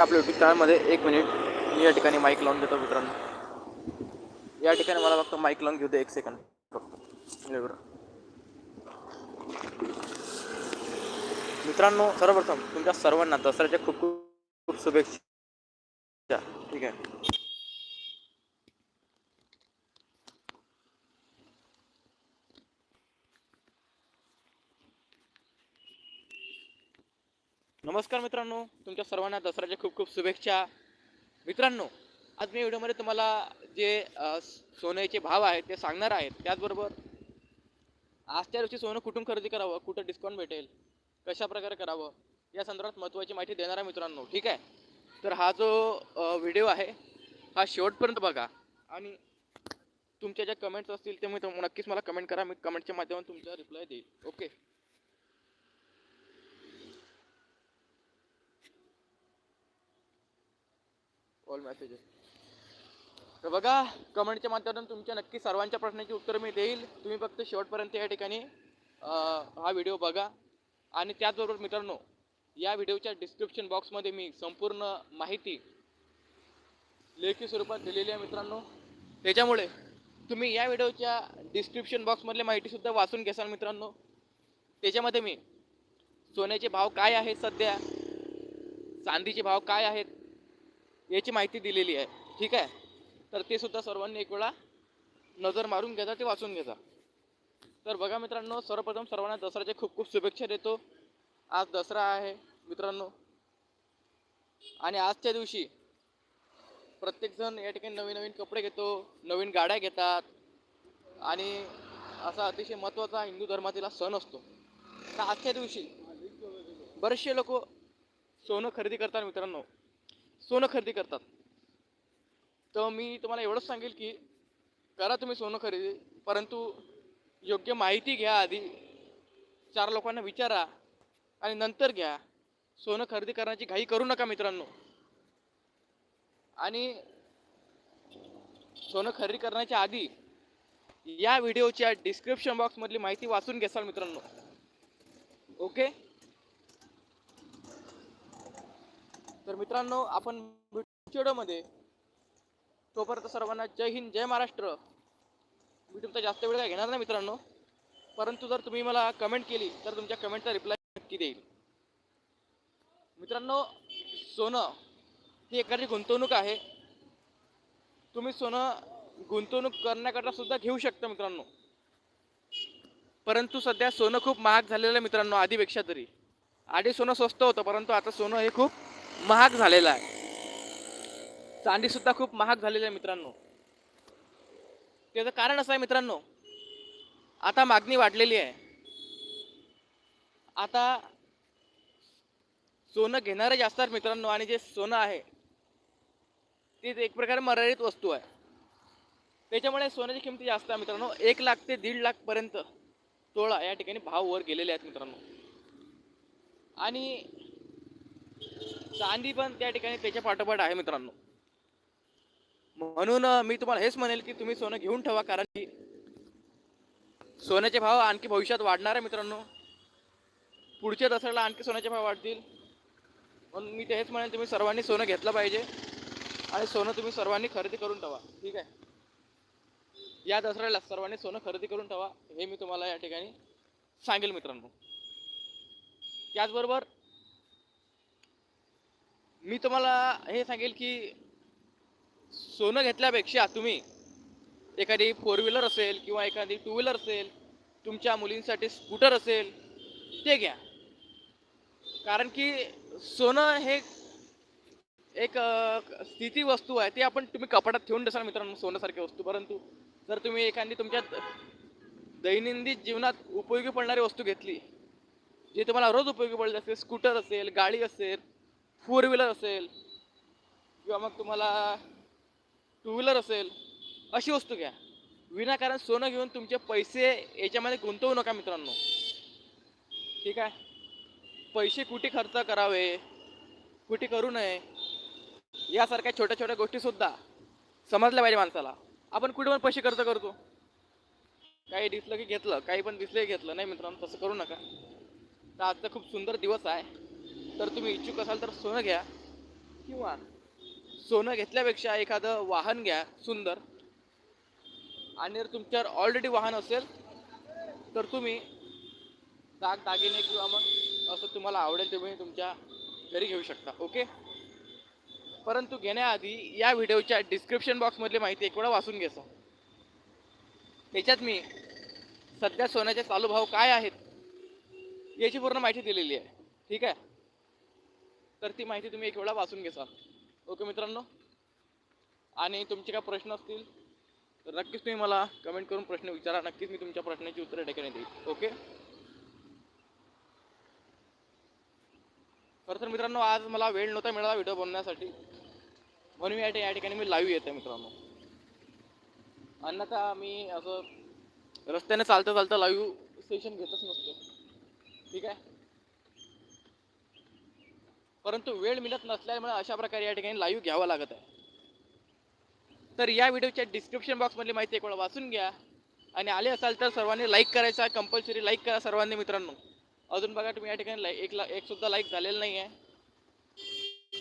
आपल्या युट्यूब चॅनलमध्ये एक मिनिट मी या ठिकाणी माईक लावून देतो मित्रांनो. या ठिकाणी मला फक्त माईक लावून घेऊ दे एक सेकंड फक्त मित्रांनो सर्वप्रथम तुमच्या सर्वांना दसऱ्याच्या खूप खूप शुभेच्छा. ठीक आहे? नमस्कार मित्रांनो तुमच्या सर्वांना दसऱ्याच्या खूप खूप शुभेच्छा. मित्रांनो आज मी व्हिडिओमध्ये तुम्हाला जे सोन्याचे भाव आहेत ते सांगणार आहेत त्याचबरोबर आजच्या दिवशी सोनं कुठून खरेदी करावं कुठं डिस्काउंट भेटेल कशा प्रकारे करावं या संदर्भात महत्त्वाची माहिती देणार आहे मित्रांनो ठीक आहे? तर हा जो व्हिडिओ आहे हा शेवटपर्यंत बघा. आणि तुमच्या ज्या कमेंट्स असतील ते मी तुम- नक्कीच मला कमेंट करा मी कमेंटच्या माध्यमातून तुमचा रिप्लाय देईल ओके? ऑल मेसेजेस तर बघा कमेंटच्या माध्यमातून तुमच्या नक्की सर्वांच्या प्रश्नांची उत्तरं मी देईल तुम्ही फक्त शेवटपर्यंत या ठिकाणी हा व्हिडिओ बघा. आणि त्याचबरोबर मित्रांनो या व्हिडिओच्या डिस्क्रिप्शन बॉक्समध्ये मी संपूर्ण माहिती लेखी स्वरूपात दिलेली आहे मित्रांनो. त्याच्यामुळे तुम्ही या व्हिडिओच्या डिस्क्रिप्शन बॉक्समधली माहितीसुद्धा वाचून घेसाल मित्रांनो. त्याच्यामध्ये मी सोन्याचे भाव काय आहेत सध्या? चांदीचे भाव काय आहेत? याची माहिती दिलेली आहे. ठीक आहे? तर ते सुद्धा सर्वांनी एक वेळा नजर मारून घ्यायचा ते वाचून घ्यायचा तर बघा मित्रांनो सर्वप्रथम सर्वांना दसऱ्याच्या खूप खूप शुभेच्छा देतो. आज दसरा आहे मित्रांनो. आणि आजच्या दिवशी प्रत्येकजण या ठिकाणी नवीन नवीन कपडे घेतो नवीन गाड्या घेतात. आणि असा अतिशय महत्त्वाचा हिंदू धर्मातील सण असतो. तर आजच्या दिवशी बरेचसे लोक सोनं खरेदी करतात मित्रांनो. सोनं खरेदी करतात. तर मी तुम्हाला एवढंच सांगेल की करा तुम्ही सोनं खरेदी परंतु योग्य माहिती घ्या आधी. चार लोकांना विचारा आणि नंतर घ्या. सोनं खरेदी करण्याची घाई करू नका मित्रांनो. आणि सोनं खरेदी करण्याच्या आधी या व्हिडिओच्या डिस्क्रिप्शन बॉक्समधली माहिती वाचून घ्याल मित्रांनो. ओके? तर मित्रांनो आपण व्हिडिओमध्ये तोपर्यंत सर्वांना जय हिंद जय महाराष्ट्र. मी तुमचा जास्त वेळ काय घेणार नाही मित्रांनो. परंतु जर तुम्ही मला कमेंट केली तर तुमच्या कमेंटचा रिप्लाय नक्की देईल. मित्रांनो सोनं ही एखादी गुंतवणूक आहे. तुम्ही सोनं गुंतवणूक करण्याकरता सुद्धा घेऊ शकता मित्रांनो. परंतु सध्या सोनं खूप महाग झालेलं आहे मित्रांनो आधीपेक्षा तरी. आधी सोनं स्वस्त होतं परंतु आता सोनं हे खूप महाग झालेला आहे. चांदीसुद्धा खूप महाग झालेली आहे मित्रांनो. त्याचं कारण असं आहे मित्रांनो आता मागणी वाढलेली आहे. आता सोनं घेणारे जास्त आहेत मित्रांनो आणि जे सोनं आहे ते एक प्रकारे मर्यादित वस्तू आहे. त्याच्यामुळे सोन्याची किमती जास्त आहे मित्रांनो. एक लाख ते दीड लाखपर्यंत तोळा या ठिकाणी भाव वर गेलेले आहेत मित्रांनो. आणि चांदी पण त्या ठिकाणी त्याच्या पाठोपाठ आहे मित्रांनो. म्हणून मी तुम्हाला हेच म्हणेल की तुम्ही सोनं घेऊन ठेवा कारण की सोन्याचे भाव आणखी भविष्यात वाढणार आहे मित्रांनो. पुढच्या दसऱ्याला आणखी सोन्याचे भाव वाढतील. म्हणून मी ते हेच म्हणेल तुम्ही सर्वांनी सोनं घेतलं पाहिजे आणि सोनं तुम्ही सर्वांनी खरेदी करून ठेवा ठीक आहे? या दसऱ्याला सर्वांनी सोनं खरेदी करून ठेवा हे मी तुम्हाला या ठिकाणी सांगेल मित्रांनो. त्याचबरोबर मी तुम्हाला हे सांगेल की सोनं घेतल्यापेक्षा तुम्ही एखादी फोर व्हीलर असेल किंवा एखादी टू व्हीलर असेल तुमच्या मुलींसाठी स्कूटर असेल ते घ्या. कारण की सोनं हे एक स्थिती वस्तू आहे ती आपण तुम्ही कपाटात ठेवून देसाल मित्रांनो सोन्यासारखी वस्तू. परंतु जर तुम्ही एखादी तुमच्या दैनंदिन जीवनात उपयोगी पडणारी वस्तू घेतली जी तुम्हाला रोज उपयोगी पडली असेल स्कूटर असेल गाडी असेल फोर व्हीलर असेल किंवा मग तुम्हाला टू व्हीलर असेल अशी वस्तू घ्या. विनाकारण सोनं घेऊन तुमचे पैसे याच्यामध्ये गुंतवू नका मित्रांनो. ठीक आहे? पैसे कुठे खर्च करावे? कुठे करू नये? यासारख्या छोट्या छोट्या गोष्टीसुद्धा समजल्या पाहिजे माणसाला. आपण कुठे पण पैसे खर्च करतो. काही दिसलं की घेतलं काही पण दिसलं की घेतलं. नाही मित्रांनो तसं करू नका. तर आजचा खूप सुंदर दिवस आहे. तर तुम्ही इच्छुक असाल तर सोनं घ्या किंवा सोनं घेतल्यापेक्षा एखादं वाहन घ्या सुंदर. आणि जर तुमच्यावर ऑलरेडी वाहन असेल तर तुम्ही दाग दागिने किंवा मग असं तुम्हाला आवडेल तुम्ही तुमच्या घरी घेऊ शकता ओके परंतु घेण्याआधी या व्हिडिओच्या डिस्क्रिप्शन बॉक्समधली माहिती एक वेळा वाचून घेसा त्याच्यात मी सध्या सोन्याचे चालू भाव काय आहेत याची पूर्ण माहिती दिलेली आहे ठीक आहे? तर ती माहिती तुम्ही एक वेळा वाचून घेसाल ओके मित्रांनो? आणि तुमचे काय प्रश्न असतील तर नक्कीच तुम्ही मला कमेंट करून प्रश्न विचारा. नक्कीच मी तुमच्या प्रश्नाची उत्तरं ठिकाणी देईल ओके खरं तर मित्रांनो आज मला वेळ नव्हता मिळाला व्हिडिओ बनवण्यासाठी. म्हणून मी या या ठिकाणी मी लाईव्ह येते मित्रांनो. अन्यथा मी असं रस्त्याने चालता चालता लाईव्ह सेशन घेतच नसतो. ठीक आहे? परंतु वेळ मिळत नसल्यामुळे अशा प्रकारे या ठिकाणी लाईव्ह घ्यावं लागत आहे. तर या व्हिडिओच्या डिस्क्रिप्शन बॉक्समधली माहिती एक वेळा वाचून घ्या. आणि आले असाल तर सर्वांनी लाईक करायचा कंपल्सरी लाईक करा सर्वांनी मित्रांनो. अजून बघा तुम्ही या ठिकाणी लाई एक ला एक सुद्धा लाईक झालेलं नाही आहे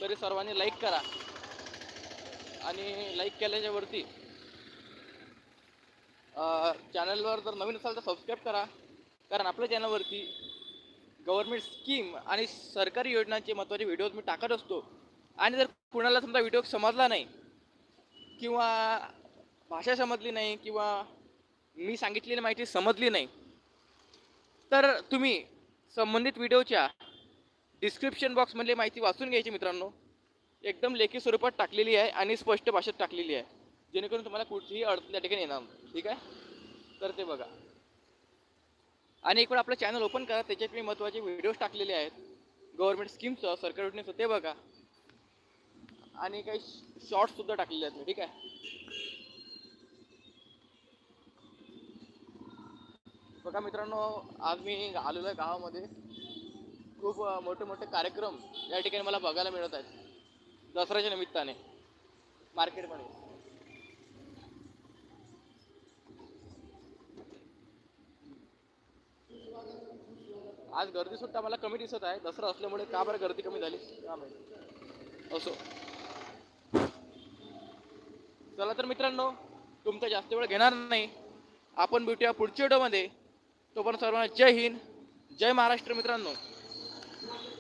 तरी सर्वांनी लाईक करा. आणि लाईक केल्याच्या वरती चॅनलवर जर नवीन असाल तर सबस्क्राईब करा. कारण आपल्या चॅनलवरती गव्हर्नमेंट स्कीम आणि सरकारी योजनांचे महत्त्वाचे व्हिडिओज मी टाकत असतो. आणि जर कुणाला समजा व्हिडिओ समजला नाही किंवा भाषा समजली नाही किंवा मी सांगितलेली माहिती समजली नाही तर तुम्ही संबंधित व्हिडिओच्या डिस्क्रिप्शन बॉक्समधली माहिती वाचून घ्यायची मित्रांनो. एकदम लेखी स्वरूपात टाकलेली आहे आणि स्पष्ट भाषेत टाकलेली आहे. जेणेकरून तुम्हाला कुठलीही अडचण त्या ठिकाणी येणार नाही. ठीक आहे? तर ते बघा. आणि इकडे आपलं चॅनल ओपन करा त्याच्यात मी महत्त्वाचे व्हिडिओज टाकलेले आहेत. गव्हर्नमेंट स्कीमचं सरकारी योजनेचं ते बघा. आणि काही शॉर्ट्ससुद्धा टाकलेले आहेत मी ठीक आहे? बघा मित्रांनो आज मी आलेलो आहे गावामध्ये. खूप मोठे मोठे कार्यक्रम या ठिकाणी मला बघायला मिळत आहेत. दसऱ्याच्या निमित्ताने मार्केटमध्ये आज गर्दी सुद्धा मला कमी दिसत आहे. दसरा असल्यामुळे का बरं गर्दी कमी झाली? असो. चला तर मित्रांनो तुमचा जास्त वेळ घेणार नाही. आपण भेटूया पुढच्या व्हिडिओमध्ये. तोपर्यंत सर्वांना जय हिंद जय महाराष्ट्र मित्रांनो.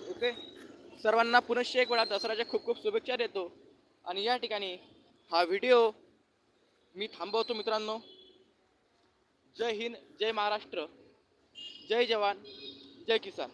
ओके? सर्वांना पुनश्च एक वेळा दसऱ्याच्या खूप खूप शुभेच्छा देतो. आणि या ठिकाणी हा व्हिडिओ मी थांबवतो मित्रांनो. जय हिंद जय महाराष्ट्र. जय जवान. जय किसान